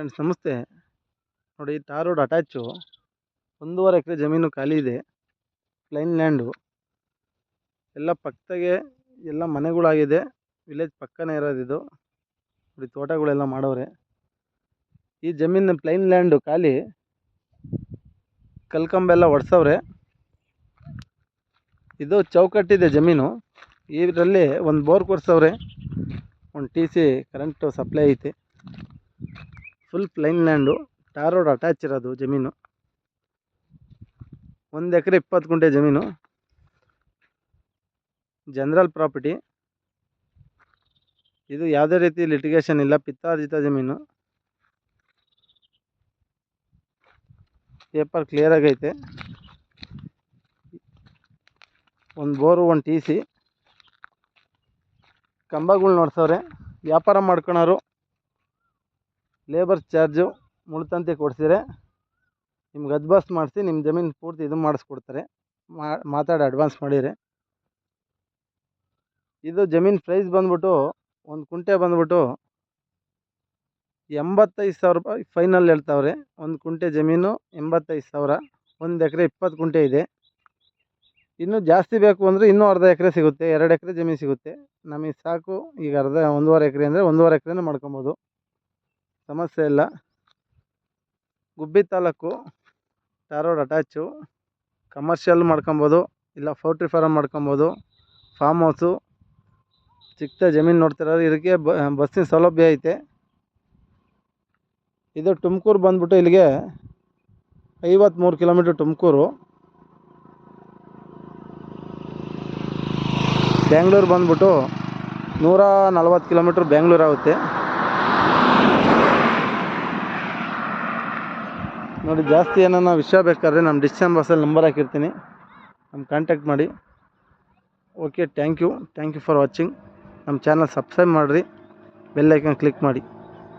Friends ನಮಸ್ತೆ ನೋಡಿ tar road attach ಒಂದೂವರೆ ಎಕರೆ ಜಮೀನು ಖಾಲಿ ಇದೆ. ಪ್ಲೈನ್ ಲ್ಯಾಂಡು ಎಲ್ಲ ಪಕ್ಕದಾಗೆ ಎಲ್ಲ ಮನೆಗಳಾಗಿದೆ. ವಿಲೇಜ್ ಪಕ್ಕನೇ ಇರೋದು ಇದು. ನೋಡಿ ತೋಟಗಳೆಲ್ಲ ಮಾಡವ್ರೆ. ಈ ಜಮೀನು ಪ್ಲೈನ್ ಲ್ಯಾಂಡು ಖಾಲಿ. ಕಲ್ಕಂಬೆಲ್ಲ ಒಡ್ಸವ್ರೆ. ಇದು ಚೌಕಟ್ಟಿದೆ ಜಮೀನು. ಇದರಲ್ಲಿ ಒಂದು ಬೋರ್ ಕೊಡ್ಸವ್ರೆ ಒಂದು ಟಿ ಸಿ ಕರೆಂಟು ಸಪ್ಲೈ ಐತೆ. Full plain land tar road attach ಇರೋದು ಜಮೀನು. ಒಂದು ಎಕರೆ ಇಪ್ಪತ್ತು ಗುಂಟೆ ಜಮೀನು. ಜನರಲ್ ಪ್ರಾಪರ್ಟಿ ಇದು ಯಾವುದೇ ರೀತಿ ಲಿಟಿಗೇಷನ್ ಇಲ್ಲ. ಪಿತ್ತಾರ್ಜಿತ ಜಮೀನು. ಪೇಪರ್ ಕ್ಲಿಯರ್ ಆಗೈತೆ. ಒಂದು ಬೋರು, ಒಂದು ಟಿ ಸಿ. ಕಂಬಗಳು ನೋಡ್ಸವ್ರೆ. ವ್ಯಾಪಾರ ಮಾಡ್ಕೊಳೋರು. ಲೇಬರ್ ಚಾರ್ಜು ಮುಳ್ತಂತಿ ಕೊಡಿಸಿದ್ರೆ ನಿಮ್ಗೆ ಅದ್ಬಾಸ್ ಮಾಡಿಸಿ ನಿಮ್ಮ ಜಮೀನು ಪೂರ್ತಿ ಇದು ಮಾಡಿಸ್ಕೊಡ್ತಾರೆ. ಮಾತಾಡಿ ಅಡ್ವಾನ್ಸ್ ಮಾಡಿದರೆ ಇದು ಜಮೀನು ಪ್ರೈಸ್ ಬಂದ್ಬಿಟ್ಟು ಒಂದು ಕುಂಟೆ ಬಂದ್ಬಿಟ್ಟು ಎಂಬತ್ತೈದು ಸಾವಿರ ರೂಪಾಯಿ ಫೈನಲ್ ಹೇಳ್ತಾವ್ರೆ. ಒಂದು ಕುಂಟೆ ಜಮೀನು ಎಂಬತ್ತೈದು ಸಾವಿರ, ಒಂದು ಎಕರೆ ಇಪ್ಪತ್ತು ಕುಂಟೆ ಇದೆ. ಇನ್ನೂ ಜಾಸ್ತಿ ಬೇಕು ಅಂದರೆ ಇನ್ನೂ ಅರ್ಧ ಎಕರೆ ಸಿಗುತ್ತೆ, ಎರಡು ಎಕರೆ ಜಮೀನು ಸಿಗುತ್ತೆ. ನಮಗೆ ಸಾಕು, ಈಗ ಅರ್ಧ ಒಂದೂವರೆ ಎಕರೆ ಅಂದರೆ ಒಂದೂವರೆ ಎಕರೆನೂ ಮಾಡ್ಕೊಬೋದು. ಸಮಸ್ಯೆ ಇಲ್ಲ. ಗುಬ್ಬಿ ತಾಲೂಕು, ಧಾರವಾಡ ಅಟ್ಯಾಚು ಕಮರ್ಷಿಯಲ್ ಮಾಡ್ಕೊಬೋದು, ಇಲ್ಲ ಪೌಲ್ಟ್ರಿ ಫಾರಮ್ ಮಾಡ್ಕೊಬೋದು ಫಾರ್ಮ್ ಹೌಸು ಚಿಕ್ಕ ಜಮೀನು ನೋಡ್ತಿರೋರು ಇದಕ್ಕೆ ಬಸ್ಸಿನ ಸೌಲಭ್ಯ ಐತೆ. ಇದು ತುಮಕೂರು ಬಂದ್ಬಿಟ್ಟು ಇಲ್ಲಿಗೆ ಐವತ್ತ್ಮೂರು ಕಿಲೋಮೀಟ್ರ್ ತುಮಕೂರು. ಬೆಂಗಳೂರು ಬಂದ್ಬಿಟ್ಟು ನೂರ ನಲ್ವತ್ತು ಕಿಲೋಮೀಟ್ರ್ ಬ್ಯಾಂಗ್ಳೂರು ಆಗುತ್ತೆ. ನೋಡಿ, ಜಾಸ್ತಿ ಏನನ್ನ ವಿಷಯ ಬೇಕಾದ್ರೆ ನಮ್ಮ ಡಿಸ್ಚಾನ್ ಬಾಕ್ಸಲ್ಲಿ ನಂಬರ್ ಹಾಕಿರ್ತೀನಿ. ನಮ್ಮ ಕಾಂಟ್ಯಾಕ್ಟ್ ಮಾಡಿ. Okay thank you thank you for watching ನಮ್ಮ ಚಾನಲ್ ಸಬ್ಸ್ಕ್ರೈಬ್ ಮಾಡಿರಿ. ಬೆಲ್ ಐಕಾನ್ ಕ್ಲಿಕ್ ಮಾಡಿ.